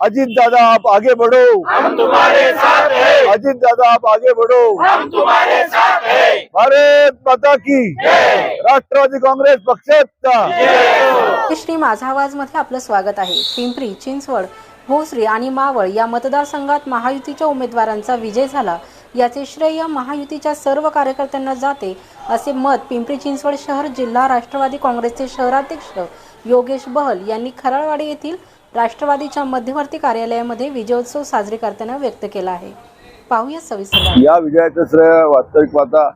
अजीत दादा आप आगे बढ़ो। हम तुम्हारे साथ हैं। अजीत दादा आप आगे बढ़ो। हम तुम्हारे साथ हैं। भारत माता की। राष्ट्रवादी काँग्रेस पक्षाचा श्री माझा आवाजमध्ये आपलं स्वागत आहे. पिंपरी चिंचवड भोसरी आणि मावळ या मतदारसंघात महायुतीच्या उमेदवारांचा विजय झाला. याचे श्रेय महायुतीच्या सर्व कार्यकर्त्यांना जाते असे मत पिंपरी चिंचवड शहर जिल्हा राष्ट्रवादी काँग्रेसचे शहराध्यक्ष योगेश बहल यांनी खराळवाडी येथील राष्ट्रवादीच्या मध्यवर्ती कार्यालयामध्ये विजयोत्सव साजरे करताना व्यक्त केला आहे. पाहूया सविस्तर. या विजयाचं श्रेय वास्तविक पाहता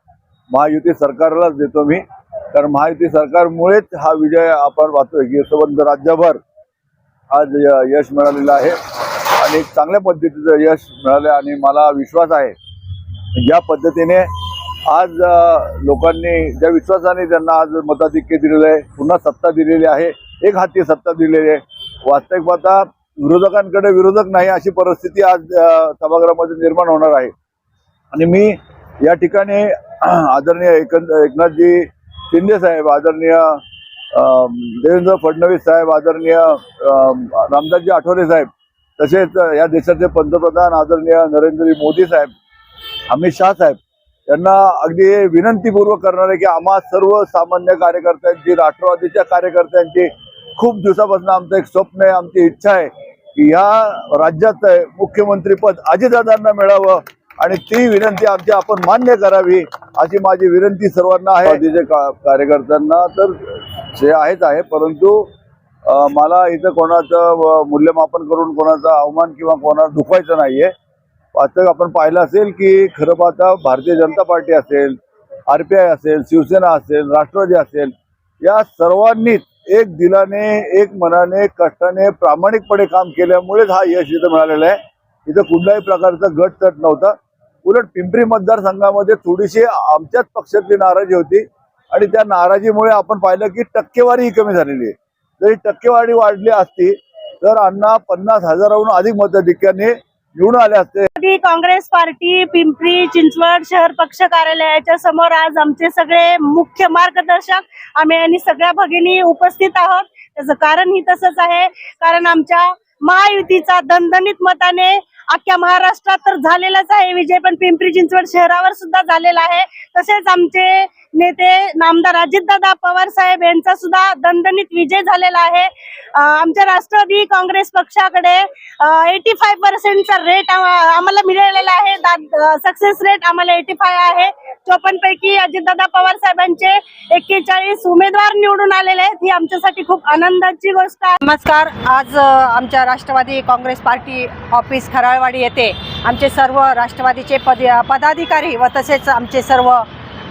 महायुती सरकारलाच देतो मी. कारण महायुती सरकारमुळेच हा विजय आपण वाचतोय. की संबंध राज्यभर आज य- यश मिळालेलं आहे. आणि एक चांगल्या पद्धतीचं यश मिळालं आणि मला विश्वास आहे. ज्या पद्धतीने आज लोकांनी ज्या विश्वासाने त्यांना आज मताधिक्य दिलेलं आहे पुन्हा सत्ता दिलेली आहे एक हाती सत्ता दिलेली आहे वास्तविक पाहता विरोधकांकडे विरोधक नाही अशी परिस्थिती आज सभागृहामध्ये निर्माण होणार आहे. आणि मी या ठिकाणी आदरणीय एकंद एकनाथजी शिंदे साहेब आदरणीय देवेंद्र फडणवीस साहेब आदरणीय रामदासजी आठवले साहेब तसेच या देशाचे पंतप्रधान आदरणीय नरेंद्र मोदी साहेब अमित शाह साहेब यांना अगदी विनंतीपूर्वक करणार आहे की आम्हा सर्व सामान्य कार्यकर्त्यांची राष्ट्रवादीच्या कार्यकर्त्यांची खूप दिवसापासून आमचं एक स्वप्न आहे आमची इच्छा आहे की ह्या राज्याचं मुख्यमंत्रीपद अजितदादांना मिळावं आणि ती विनंती आमची आपण मान्य करावी अशी माझी विनंती सर्वांना आहे. राष्ट्रवादीचे का कार्यकर्त्यांना तर जे आहेच आहे परंतु मला इथं कोणाचं मूल्यमापन करून कोणाचा अवमान किंवा कोणाला दुखवायचं नाहीये. वास्तविक आपण पाहिलं असेल की खरं पाहता भारतीय जनता पार्टी असेल आर पी आय असेल शिवसेना असेल राष्ट्रवादी असेल या सर्वांनीच एक दिलाने एक मनाने कष्टाने प्रामाणिकपणे काम केल्यामुळेच हा यश इथं मिळालेला आहे. इथं कुठल्याही प्रकारचा गट तट नव्हता. उलट पिंपरी मतदारसंघामध्ये थोडीशी आमच्याच पक्षातली नाराजी होती आणि त्या नाराजीमुळे आपण पाहिलं की टक्केवारी ही कमी झालेली आहे. जरी टक्केवारी वाढली असती तर अण्णा पन्नास हजाराहून अधिक मतधिक्याने घेऊन आले असते. काँग्रेस पार्टी पिंपरी चिंचवड शहर पक्ष कार्यालयाच्या समोर आज आमचे सगळे मुख्य मार्गदर्शक आम्ही आणि सगळ्या भगिनी उपस्थित आहोत. त्याचं कारण ही तसंच आहे. कारण आमच्या महायुतीचा दणदणीत मताने अख्ख्या महाराष्ट्रात तर झालेलाच आहे. विजय पण पिंपरी चिंचवड शहरावर सुद्धा झालेला आहे. तसेच आमचे नेते नामदार अजितदादा पवार साहेब यांचा सुद्धा दणदणीत विजय झालेला आहे. आमच्या राष्ट्रवादी काँग्रेस पक्षाकडे एटी फाय पर्सेंटचा रेट आम्हाला मिळालेला आहे. सक्सेस रेट आम्हाला एटी फाय आहे. चोपन्न पैकी अजितदादा पवार साहेबांचे एक्केचाळीस उमेदवार निवडून आलेले आहेत. ही आमच्यासाठी खूप आनंदाची गोष्ट आहे. नमस्कार. आज आमच्या Rashtrawadi Congress party office Kharalwadi येथे आमचे सर्व राष्ट्रवादीचे पद पदाधिकारी व तसेच आमचे सर्व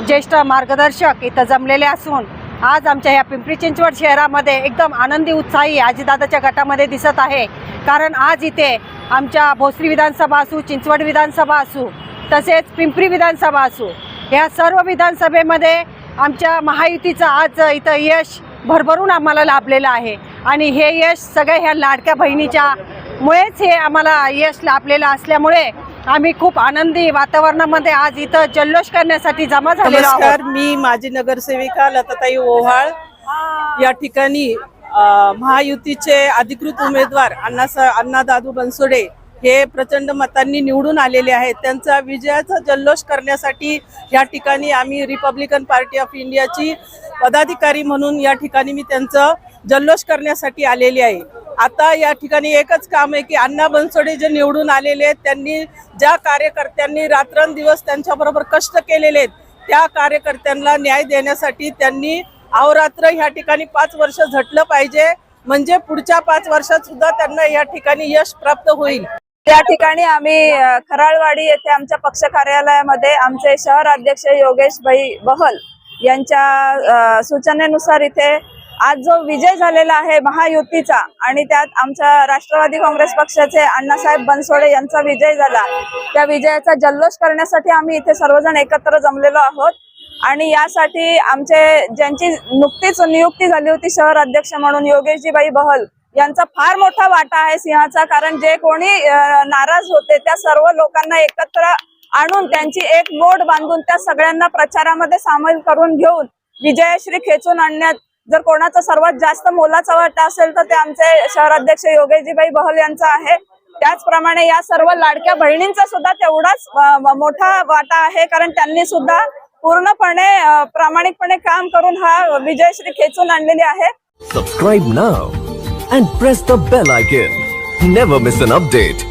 ज्येष्ठ मार्गदर्शक इथं जमलेले असून आज आमच्या ह्या पिंपरी चिंचवड शहरामध्ये एकदम आनंदी उत्साही आजीदादाच्या गटामध्ये दिसत आहे. कारण आज इथे आमच्या भोसरी विधानसभा असू चिंचवड विधानसभा असू तसेच पिंपरी विधानसभा असू या सर्व विधानसभेमध्ये आमच्या महायुतीचं आज इथं यश भरभरून आम्हाला लाभलेलं आहे. आणि हे यश सगळ्या ह्या लाडक्या बहिणीच्या मुळेच हे आम्हाला यश लाभलेलं असल्यामुळे आम्ही खूप आनंदी वातावरणामध्ये आज इथं जल्लोष करण्यासाठी जमा झालेलो आहोत. नमस्कार मी माजी नगरसेविका लताताई ओव्हाळ. या ठिकाणी अ, महायुतीचे अधिकृत उमेदवार अण्णा अण्णा दादू बनसोडे हे प्रचंड मतांनी निवडून आलेले आहेत. त्यांचा विजयाचा जल्लोष करण्यासाठी या ठिकाणी आम्ही रिपब्लिकन पार्टी ऑफ इंडियाची पदाधिकारी म्हणून या ठिकाणी मी त्यांचं जल्लोष करण्यासाठी आलेली आहे. आता या ठिकाणी एकच काम आहे की अण्णा बनसोडे जे निवडून आलेले आहेत त्यांनी ज्या कार्यकर्त्यांनी रात्रंदिवस त्यांच्याबरोबर कष्ट केलेले आहेत त्या कार्यकर्त्यांना न्याय देण्यासाठी त्यांनी अहोरात्र ह्या ठिकाणी पाच वर्ष झटलं पाहिजे. म्हणजे पुढच्या पाच वर्षात सुद्धा त्यांना या ठिकाणी यश प्राप्त होईल. त्या ठिकाणी आम्ही खराळवाडी येथे आमच्या पक्ष कार्यालयामध्ये आमचे शहर अध्यक्ष योगेश भाई बहल यांच्या सूचनेनुसार इथे आज जो विजय झालेला आहे महायुतीचा आणि त्यात आमच्या राष्ट्रवादी काँग्रेस पक्षाचे अण्णासाहेब बनसोडे यांचा विजय झाला त्या विजयाचा जल्लोष करण्यासाठी आम्ही इथे सर्वजण एकत्र जमलेलो आहोत. आणि यासाठी आमचे ज्यांची नुकतीच नियुक्ती झाली होती शहर अध्यक्ष म्हणून योगेशजीबाई बहल यांचा फार मोठा वाटा आहे सिंहाचा कारण जे कोणी नाराज होते त्या सर्व लोकांना एकत्र आणून त्यांची एक मोड बांधून त्या सगळ्यांना प्रचारामध्ये सामील करून घेऊन विजयश्री खेचून आणण्यात जर कोणाचा सर्वात जास्त मोलाचा वाटा असेल तर ते आमचे शहराध्यक्ष योगेशजीबाई बहल यांचा आहे. त्याचप्रमाणे या सर्व लाडक्या बहिणींचा सुद्धा तेवढाच मोठा वाटा आहे. कारण त्यांनी सुद्धा पूर्णपणे प्रामाणिकपणे काम करून हा विजयश्री खेचून आणलेली आहे. Subscribe now and press the bell icon never miss an update